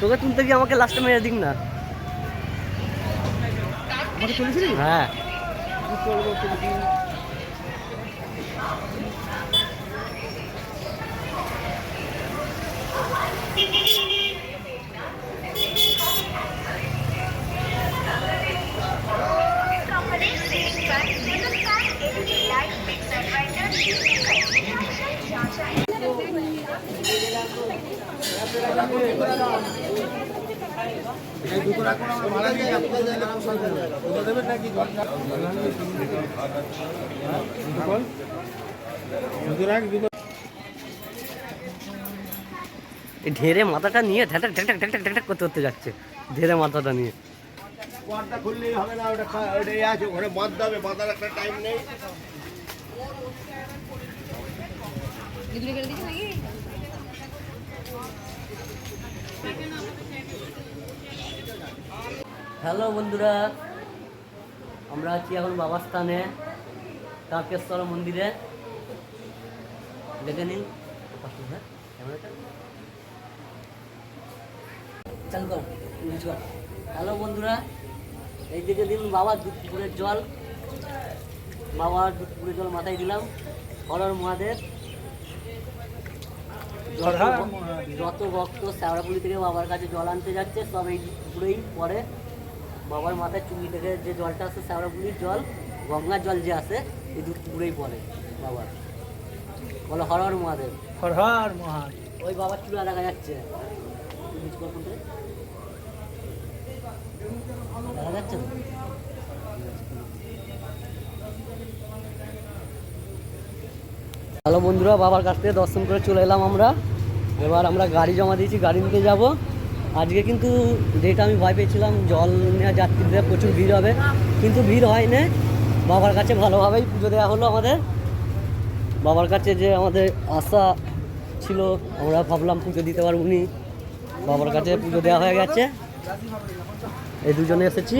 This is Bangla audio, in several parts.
তোকে তুলতে গিয়ে আমাকে লাস্টে মেরে দিক না। আমাকে হ্যাঁ। ঢেরে মাথাটা নিয়ে ঢ্যাটাক ঢ্যাটাক ঢ্যাটাক ঢ্যাটাক করতে করতে যাচ্ছে। ঢেরে মাথাটা নিয়ে। পর্দা খুললেই হবে না ওটা ওটা আছে বাঁধতে হবে বাঁধার একটা টাইম নেই। হ্যালো বন্ধুরা আমরা আছি এখন বাবার স্থানে তারকেশ্বর মন্দিরে। দেখে নিন। হ্যাঁ চালু কর হ্যালো বন্ধুরা এই দিকে দিন বাবার দুধ পুকুরের জল। বাবার দুধপুরের জল মাথায় দিলাম। হরর মহাদেব। যত- ভক্ত শ্যাওড়াপুলি থেকে বাবার কাছে জল আনতে যাচ্ছে সব এই পুকুরেই পরে বাবার মাথায় চুঙ্গি থেকে যে জলটা আসে শ্যাওড়াপুলির জল গঙ্গার জল যে আসে এই দুধ পুকুরেই পড়ে বাবার। বলো হর হর মহাদেব। হর হর মহান ওই বাবার চূড়া দেখা যাচ্ছে। দেখা যাচ্ছে তো? হ্যালো বন্ধুরা বাবার কাছ থেকে দর্শন করে চলে এলাম আমরা। এবার আমরা গাড়ি জমা দিয়েছি, গাড়ি নিতে যাব। আজকে কিন্তু যেটা আমি ভয় পেয়েছিলাম, জল নেওয়া যাত্রীদের প্রচুর ভিড় হবে, কিন্তু ভিড় হয়নি। বাবার কাছে ভালোভাবেই পুজো দেওয়া হলো আমাদের। বাবার কাছে যে আমাদের আশা ছিল, আমরা ভাবলাম পুজো দিতে পারব উনি বাবার কাছে পুজো দেওয়া হয়ে গেছে। এই দুজনে এসেছি।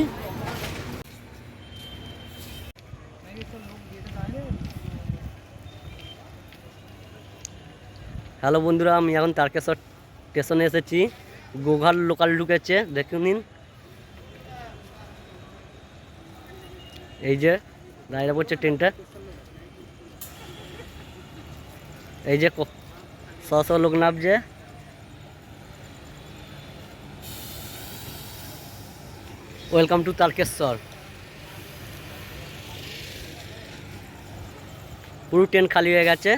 হ্যালো বন্ধুরা, আমি এখন তারকেশ্বর স্টেশনে এসেছি। গোঘাট লোকাল ঢুকেছে দেখে নিন। এই যে দাঁড়িয়ে পড়ছে ট্রেনটা। এই যে শ শ লোক নামছে ওয়েলকাম টু তারকেশ্বর। পুরো ট্রেন খালি হয়ে গেছে।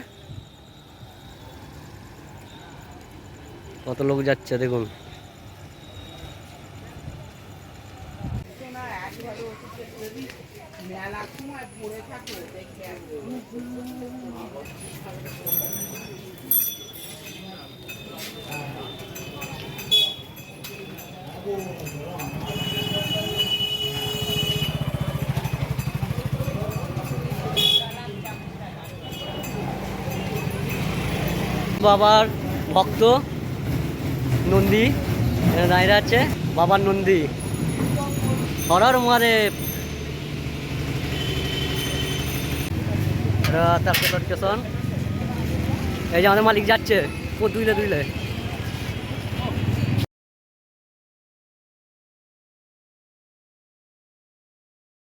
কত লোক যাচ্ছে দেখুন। বাবার ভক্ত। নন্দী দাঁড়িয়ে আছে বাবার নন্দী। হরর মারে এই যে আমাদের মালিক যাচ্ছে। ও দুইলে দুইলে।